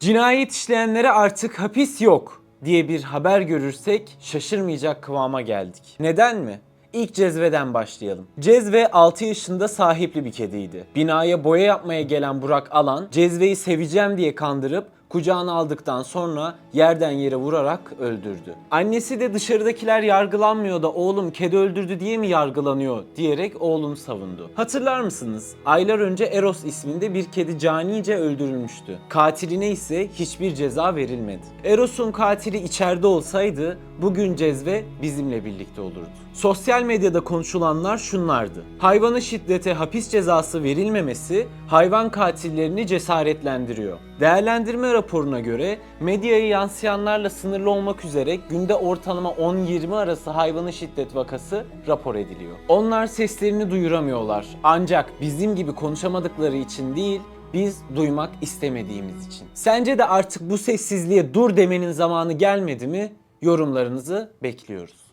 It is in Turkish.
Cinayet işleyenlere artık hapis yok diye bir haber görürsek şaşırmayacak kıvama geldik. Neden mi? İlk cezveden başlayalım. Cezve 6 yaşında sahipli bir kediydi. Binaya boya yapmaya gelen Burak Alan, Cezve'yi seveceğim diye kandırıp kucağına aldıktan sonra yerden yere vurarak öldürdü. Annesi de dışarıdakiler yargılanmıyor da oğlum kedi öldürdü diye mi yargılanıyor diyerek oğlunu savundu. Hatırlar mısınız? Aylar önce Eros isminde bir kedi canice öldürülmüştü. Katiline ise hiçbir ceza verilmedi. Eros'un katili içeride olsaydı bugün Cezve bizimle birlikte olurdu. Sosyal medyada konuşulanlar şunlardı. Hayvana şiddete hapis cezası verilmemesi hayvan katillerini cesaretlendiriyor. Değerlendirme raporuna göre medyaya yansıyanlarla sınırlı olmak üzere günde ortalama 10-20 arası hayvana şiddet vakası rapor ediliyor. Onlar seslerini duyuramıyorlar. Ancak bizim gibi konuşamadıkları için değil, biz duymak istemediğimiz için. Sence de artık bu sessizliğe dur demenin zamanı gelmedi mi? Yorumlarınızı bekliyoruz.